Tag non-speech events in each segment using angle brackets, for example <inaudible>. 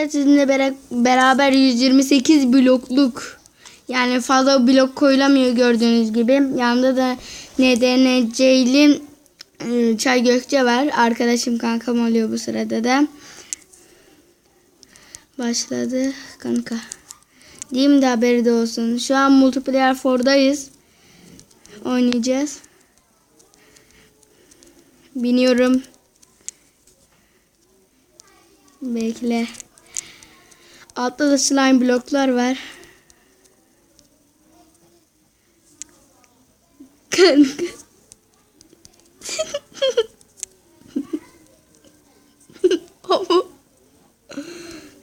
Sizinle beraber 128 blokluk yani fazla blok koyulamıyor gördüğünüz gibi. Yanında da NDNC'li e, Çay Gökçe var. Arkadaşım kankam oluyor bu sırada da. Başladı kanka. Diyeyim de haberi de olsun. Şu an multiplayer 4'dayız. Oynayacağız. Biniyorum. Bekle. Altta da slime bloklar var. <laughs>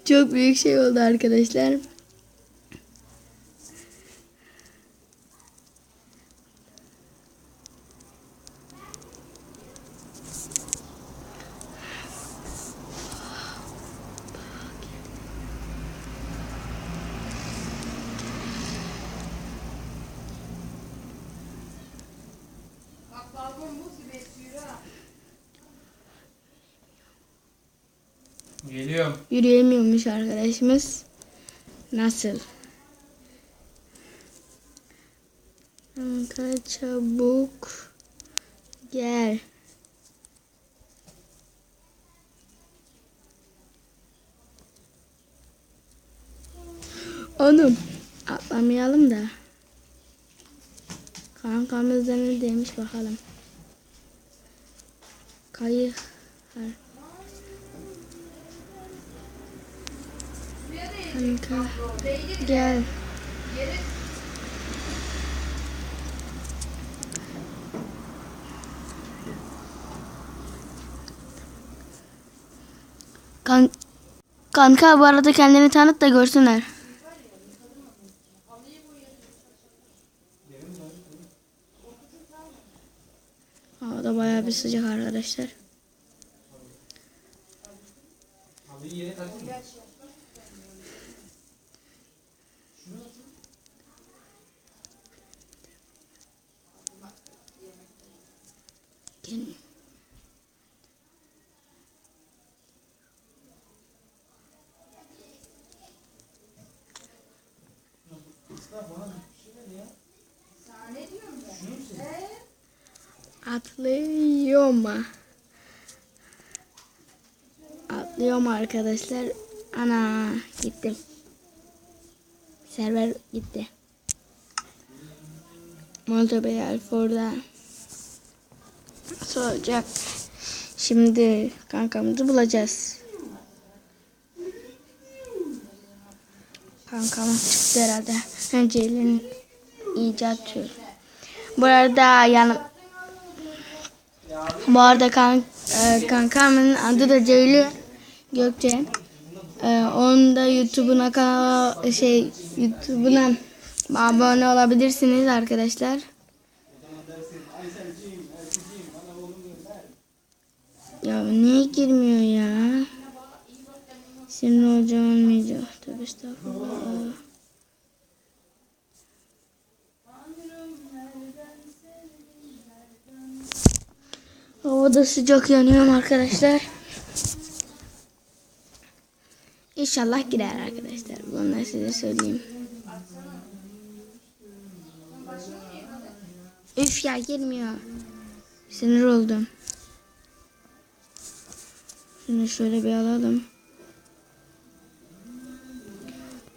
Çok büyük şey oldu arkadaşlar. Geliyorum. Yürüyemiyormuş arkadaşımız. Nasıl? Kanka çabuk gel. Oğlum atlamayalım da. Kankamız da ne demiş bakalım. Kayık. Ha. Kanka gel. Kan Kanka bu arada kendini tanıt da görsünler. Havada bayağı bir sıcak arkadaşlar. Atlıyorum arkadaşlar. Ana gittim. Server gitti. Molto Bey Alfor'da Nasıl olacak? Şimdi kankamızı bulacağız. Kankamız çıktı herhalde. Önce'nin icat türü. Bu arada yani bu arada kan, e, kankamın adı da Ceylü Gökçe. E, onun da YouTube'una kanala şey YouTube'una abone olabilirsiniz arkadaşlar. Ya niye girmiyor ya? Senin hocam olmayacak. Tabii estağfurullah. Havada sıcak yanıyorum arkadaşlar. İnşallah girer arkadaşlar. Bunu size söyleyeyim. Üf ya girmiyor. Sinir oldum. Şunu şöyle bir alalım.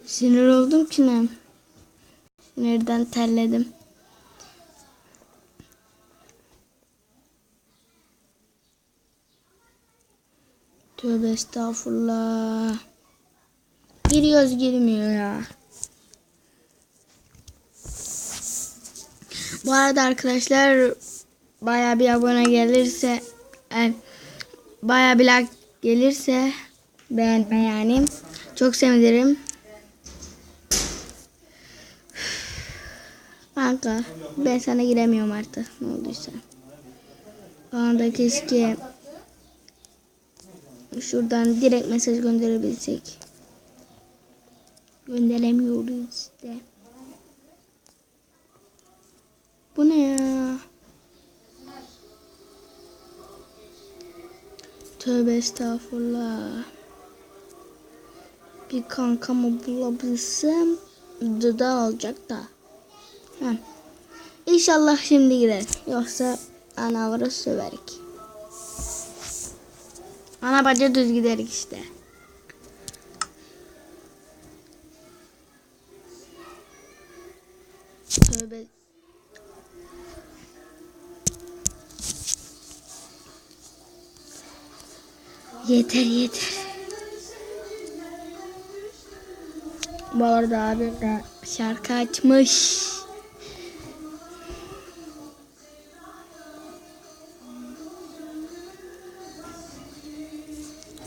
Sinir oldum ki ne? Nereden terledim. Tövbe estağfurullah. Giriyoruz girmiyor ya. Bu arada arkadaşlar baya bir abone gelirse yani baya bir like gelirse beğenme yani çok sevinirim. Kanka ben sana giremiyorum artık ne olduysa. Bana keşke şuradan direkt mesaj gönderebilsek. Gönderemiyoruz işte. Bu ne ya? Tövbe estağfurullah. bir kankamı bulabilsem da olacak da. Heh. İnşallah şimdi gider. Yoksa anavara söverik. Ana bacı düz giderik işte. Yeter yeter. Bu arada abim de şarkı açmış.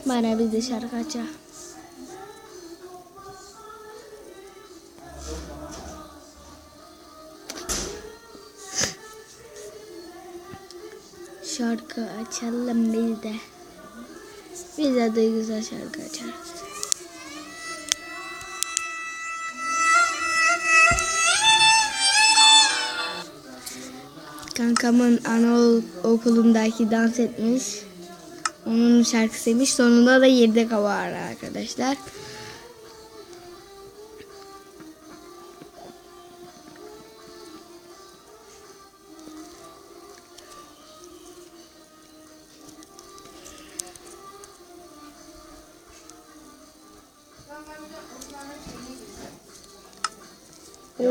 Bana biz de şarkı açalım. Şarkı açalım biz de. Biz de, de güzel şarkı açarız. Kankamın anaokulundaki dans etmiş. Onun şarkısıymış. Sonunda da yedek hava var arkadaşlar.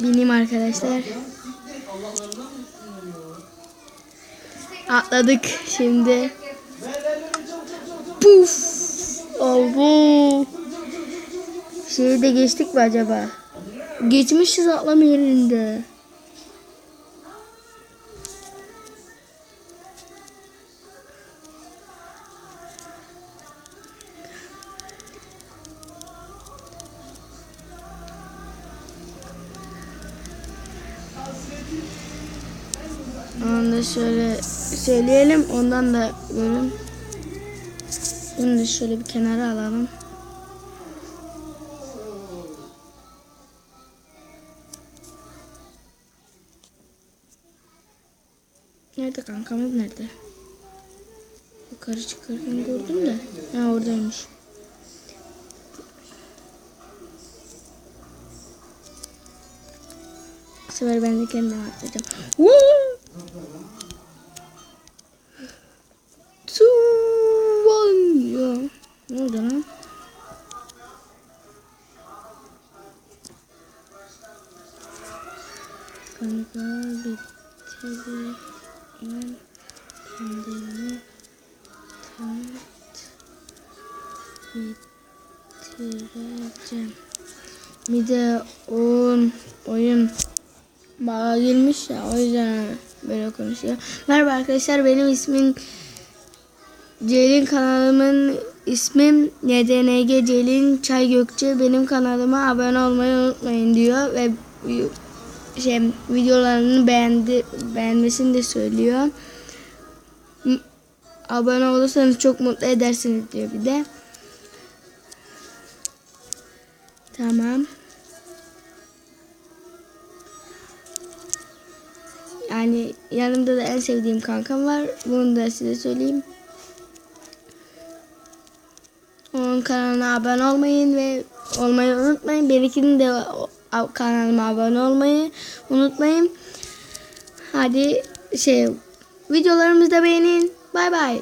Bineyim arkadaşlar. Atladık şimdi. Puf. Oldu. Şeyi de geçtik mi acaba? Geçmişiz atlama yerinde. Da şöyle söyleyelim. Ondan da görün. Bunu da şöyle bir kenara alalım. Nerede kankamız nerede? Yukarı çıkarken gördüm de. Ha oradaymış. Bu sefer ben de kendim atlayacağım. Kanka bitirdi. Ben kendimi tanıt bitireceğim. Bir de oyun, oyun bağa girmiş ya o yüzden böyle konuşuyor. Merhaba arkadaşlar benim ismim Celin kanalımın ismim YDNG Celin Çay Gökçe. Benim kanalıma abone olmayı unutmayın diyor ve şey videolarını beğendi beğenmesini de söylüyor. Abone olursanız çok mutlu edersiniz diyor bir de. Tamam. Yani yanımda da en sevdiğim kankam var. Bunu da size söyleyeyim. Onun kanalına abone olmayın ve olmayı unutmayın. Benimkinin de kanalıma abone olmayı unutmayın. Hadi şey videolarımızı da beğenin. Bay bay.